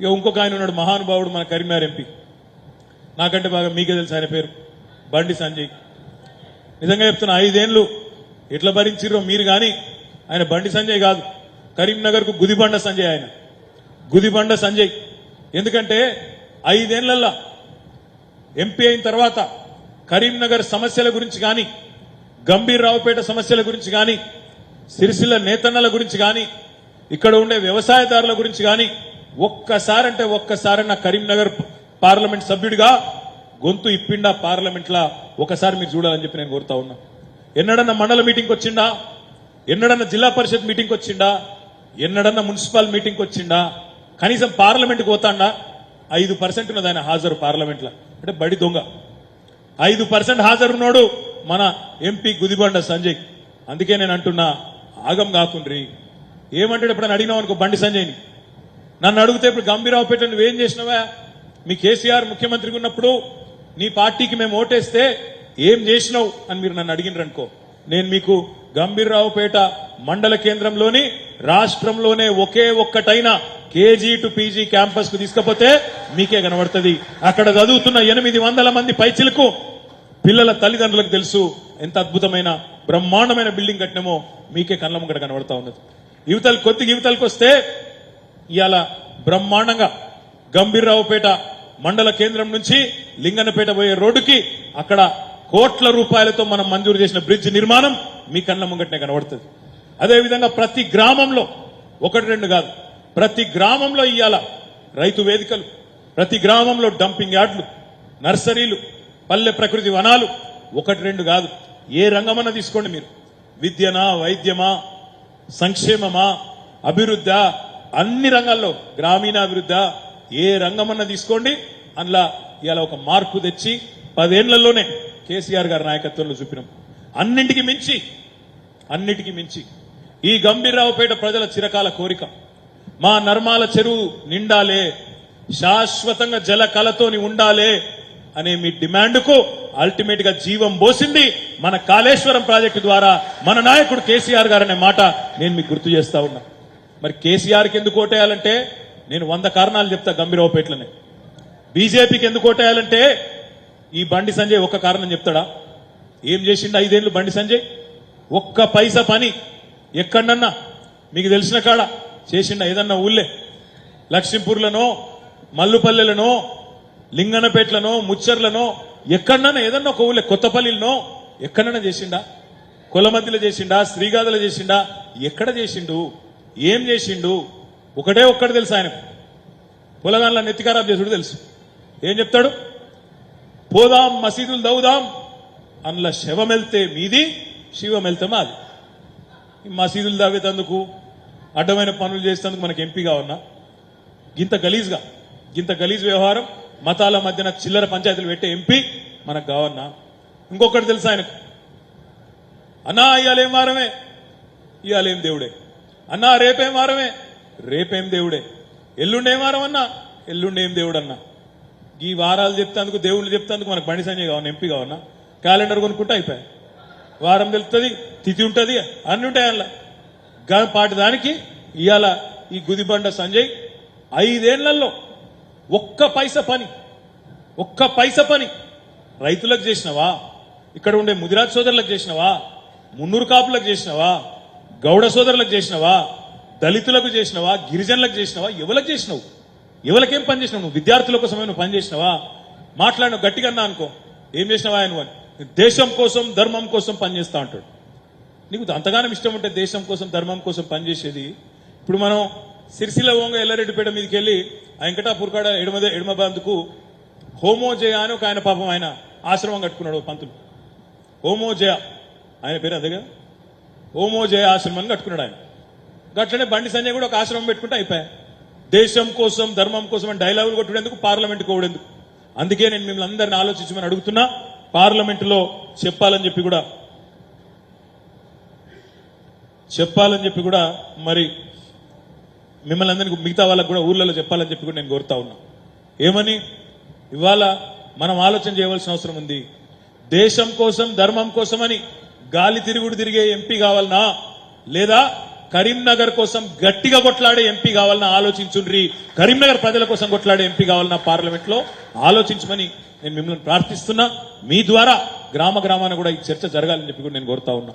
ఇక ఇంకొక ఆయన ఉన్నాడు మహానుభావుడు మన కరీంనగర్ ఎంపీ. నాకంటే బాగా మీకే తెలుసు ఆయన పేరు. బండి సంజయ్. నిజంగా చెప్తున్నా ఐదేళ్ళు ఎట్లా భరించిర్రో మీరు కానీ ఆయన బండి సంజయ్ కాదు. కరీంనగర్కు గుదిబండ సంజయ్ ఆయన. గుదిబండ సంజయ్. ఎందుకంటే ఐదేళ్ళల్లా ఎంపీ అయిన తర్వాత కరీంనగర్ సమస్యల గురించి కానీ గంభీర్రావుపేట సమస్యల గురించి కానీ సిరిసిల్ల నేతన్నల గురించి కానీ ఇక్కడ ఉండే వ్యవసాయదారుల గురించి కానీ ఒక్కసారంటే ఒక్కసారన్న కరీంనగర్ పార్లమెంట్ సభ్యుడిగా గొంతు ఇప్పిండా పార్లమెంట్ లా ఒకసారి మీరు చూడాలని చెప్పి నేను కోరుతా ఉన్నా. ఎన్నడన్నా మండల మీటింగ్ వచ్చిండా? ఎన్నడన్నా జిల్లా పరిషత్ మీటింగ్కి వచ్చిండా? ఎన్నడన్నా మున్సిపల్ మీటింగ్కి వచ్చిండా? కనీసం పార్లమెంట్కి పోతాండా? ఐదు పర్సెంట్ ఉన్నది ఆయన హాజరు పార్లమెంట్లో. అంటే బడి దొంగ. ఐదు పర్సెంట్ హాజరున్నాడు మన ఎంపీ గుదిబండ సంజయ్. అందుకే నేను అంటున్నా ఆగం కాకుండ్రి. ఏమంటాడు ఎప్పుడైనా అడిగినావు అనుకో బండి సంజయ్ని? నన్ను అడిగితే ఇప్పుడు గంభీరావు పెట్ట నువ్వేం చేసినావా? మీ కేసీఆర్ ముఖ్యమంత్రిగా ఉన్నప్పుడు నీ పార్టీకి మేము ఓటేస్తే ఏం చేసినావు అని మీరు నన్ను అడిగినారు అనుకో. నేను మీకు గంభీర్రావుపేట మండల కేంద్రంలోని రాష్ట్రంలోనే ఒకే ఒక్కటైన కేజీ టు పీజీ క్యాంపస్కు తీసుకపోతే మీకే కనబడుతుంది. అక్కడ చదువుతున్న ఎనిమిది వందల మంది పైచిలకు పిల్లల తల్లిదండ్రులకు తెలుసు ఎంత అద్భుతమైన బ్రహ్మాండమైన బిల్డింగ్ కట్టినమో మీకే కళ్ళ ముంగట కనబడతా ఉన్నది. యువతలు కొద్ది యువతలకు వస్తే ఇవాళ బ్రహ్మాండంగా గంభీర్రావుపేట మండల కేంద్రం నుంచి లింగన్నపేట పోయే రోడ్డుకి అక్కడ కోట్ల రూపాయలతో మనం మంజూరు చేసిన బ్రిడ్జ్ నిర్మాణం మీ కళ్ళ ముంగటనే కనబడుతుంది. అదేవిధంగా ప్రతి గ్రామంలో ఒకటి రెండు కాదు ప్రతి గ్రామంలో ఇవాళ రైతు వేదికలు ప్రతి గ్రామంలో డంపింగ్ యార్డ్లు నర్సరీలు పల్లె ప్రకృతి వనాలు ఒకటి రెండు కాదు ఏ రంగమన్నా తీసుకోండి మీరు. విద్యనా వైద్యమా సంక్షేమమా అభివృద్ధ అన్ని రంగాల్లో గ్రామీణాభివృద్ధ ఏ రంగమన్నా తీసుకోండి. అందులో ఇలా ఒక మార్పు తెచ్చి పదేళ్ళలోనే కేసీఆర్ గారి నాయకత్వంలో చూపినాం. అన్నింటికి మించి అన్నిటికీ మించి. ఈ గంభీర్రావుపేట ప్రజల చిరకాల కోరిక. మా నర్మాల చెరువు నిండాలే శాశ్వతంగా జల కలతోని ఉండాలే అనే మీ డిమాండ్కు అల్టిమేట్గా జీవం పోసింది మన కాళేశ్వరం ప్రాజెక్టు ద్వారా మన నాయకుడు కేసీఆర్ గారు అనే మాట నేను మీకు గుర్తు చేస్తా ఉన్నా. మరి కేసీఆర్కి ఎందుకు ఓటేయాలంటే నేను వంద కారణాలు చెప్తా గంభీరావుపేటలోనే బీజేపీకి ఎందుకు ఓటేయాలంటే ఈ బండి సంజయ్ ఒక్క కారణం చెప్తాడా? ఏం చేసిండు ఐదేళ్ళు బండి సంజయ్? ఒక్క పైసా పని ఎక్కడన్నా మీకు తెలిసిన కాడ చేసిండ ఏదన్నా ఊళ్ళే? లక్ష్మీపూర్లనో మల్లుపల్లెలనో లింగనపేట్లనో ముచ్చర్లనో ఎక్కడన్నా ఏదన్నా ఒక ఊళ్ళే? కొత్తపల్లిలో ఎక్కడన్నా చేసిండా? కొలమద్దిలో చేసిండా? శ్రీగాదలో చేసిండా? ఎక్కడ చేసిండు? ఏం చేసిండు? ఒకటే ఒక్కటి తెలుసు ఆయనకు. పొలగాన్ల నెత్తి ఖరాబ్ చేసుడు తెలుసు. ఏం చెప్తాడు? పోదాం మసీదులు దౌదాం అందులో శవమెళ్తే మీది శివమెల్తే మాది. మసీదులు దావేతందుకు అడ్డమైన పనులు చేసేందుకు మనకి ఎంపీగా ఉన్నా. గింత గలీజ్గా గింత గలీజ్ వ్యవహారం మతాల మధ్యన చిల్లర పంచాయతీలు పెట్టే ఎంపీ మనకు కావన్నా. ఇంకొకటి తెలుసు ఆయనకు. అన్నా ఇవాళేం వారమే? ఇవాళేం దేవుడే? అన్నా రేపేం వారమే? రేపేం దేవుడే? ఎల్లుండేం వారం అన్నా? ఎల్లుండేం దేవుడు అన్నా ఈ వారాలు చెప్తాందుకు దేవుళ్ళు చెప్తాందుకు మనకు బండి సంజయ్ కావన్నా ఎంపీ కావన్నా? క్యాలెండర్ కొనుక్కుంటే అయిపోయాయి. వారం తెలుస్తుంది తిథి ఉంటుంది అన్ని ఉంటాయి అందులో. పాటి దానికి ఇవాళ ఈ గుదిబండ సంజయ్ ఐదేళ్ళలో ఒక్క పైస పని. ఒక్క పైస పని. రైతులకు చేసినవా? ఇక్కడ ఉండే ముదిరాజ్ సోదరులకు చేసినవా? మున్నూరు కాపులకు చేసినవా? గౌడ సోదరులకు చేసినవా? దళితులకు చేసినవా? గిరిజనులకు చేసినవా? ఎవరికి చేసినావు? ఎవరికేం పని చేసినావు? నువ్వు విద్యార్థుల కోసమే నువ్వు పని చేసినవా? మాట్లాడిన గట్టిగా అన్నా అనుకో. ఏం చేసినావా ఆయన దేశం కోసం ధర్మం కోసం పనిచేస్తా అంటాడు. నీకు అంతగానం ఇష్టం ఉంటే దేశం కోసం ధర్మం కోసం పనిచేసేది ఇప్పుడు మనం సిరిసిల్ల ఓంగ ఎల్లారెడ్డిపేట మీదకి వెళ్ళి ఆ వెంకటాపూర్ కాడ ఎడమ హోమోజయ అని ఒక ఆయన పాపం ఆయన ఆశ్రమం కట్టుకున్నాడు పంతులు. హోమోజయ ఆయన పేరు అదేగా? హోమోజయ ఆశ్రమం అని కట్టుకున్నాడు ఆయన. గట్లనే బండి సంజయ్ కూడా ఒక ఆశ్రమం పెట్టుకుంటే అయిపోయా. దేశం కోసం ధర్మం కోసం అని డైలాగులు కొట్టుడేందుకు పార్లమెంట్ కోవడేందుకు అందుకే నేను మిమ్మల్ని అందరిని ఆలోచించమని అడుగుతున్నా. పార్లమెంటులో చెప్పాలని చెప్పి కూడా చెప్పాలని చెప్పి కూడా మరి మిమ్మల్ని అందరికీ మిగతా వాళ్ళకు కూడా ఊర్లలో చెప్పాలని చెప్పి కూడా నేను కోరుతా ఉన్నా. ఏమని? ఇవాళ మనం ఆలోచన చేయవలసిన అవసరం ఉంది. దేశం కోసం ధర్మం కోసమని గాలి తిరుగుడు తిరిగే ఎంపీ కావాలనా? లేదా కరీంనగర్ కోసం గట్టిగా కొట్లాడే ఎంపీ కావాలన్నా ఆలోచించుండ్రి. కరీంనగర్ ప్రజల కోసం కొట్లాడే ఎంపీ కావాలన్నా పార్లమెంట్లో ఆలోచించమని నేను మిమ్మల్ని ప్రార్థిస్తున్నా. మీ ద్వారా గ్రామ గ్రామాన కూడా ఈ చర్చ జరగాలని చెప్పి కూడా నేను కోరుతా ఉన్నా.